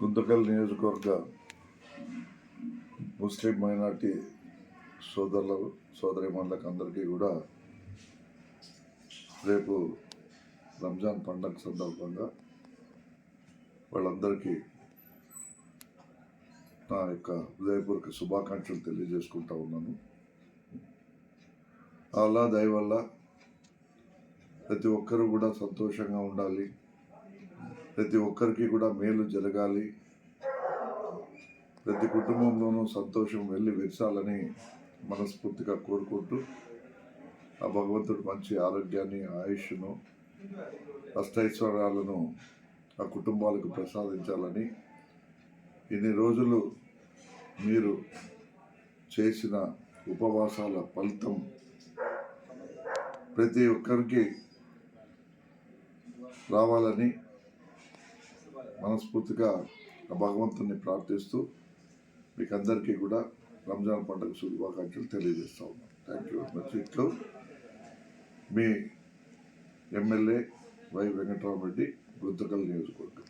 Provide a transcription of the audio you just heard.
గుంతకల్ నియోజకవర్గ ముస్లిం మైనార్టీ సోదరులు సోదరిమణులకు అందరికీ కూడా రేపు రంజాన్ పండగ సందర్భంగా వాళ్ళందరికీ నా యొక్క హృదయపూర్వక శుభాకాంక్షలు తెలియజేసుకుంటా ఉన్నాను. అలా దయవల్ల ప్రతి ఒక్కరూ కూడా సంతోషంగా ఉండాలి. ప్రతి ఒక్కరికి కూడా మేలు జరగాలి. ప్రతి కుటుంబంలోనూ సంతోషం వెళ్ళి విరచాలని మనస్ఫూర్తిగా కోరుకుంటూ ఆ భగవంతుడు మంచి ఆరోగ్యాన్ని ఆయుష్ను అష్టైశ్వర్యాలను ఆ కుటుంబాలకు ప్రసాదించాలని ఇన్ని రోజులు మీరు చేసిన ఉపవాసాల ఫలితం ప్రతి ఒక్కరికి రావాలని మనస్ఫూర్తిగా ఆ భగవంతుని ప్రార్థిస్తూ మీకు అందరికీ కూడా రంజాన్ పండుగ శుభాకాంక్షలు తెలియజేస్తా ఉన్నాను థ్యాంక్ యూ వెరీ మచ్ మీ ఎమ్మెల్యే వై వెంకటరామరెడ్డి గుంతకల్ నియోజకవర్గం.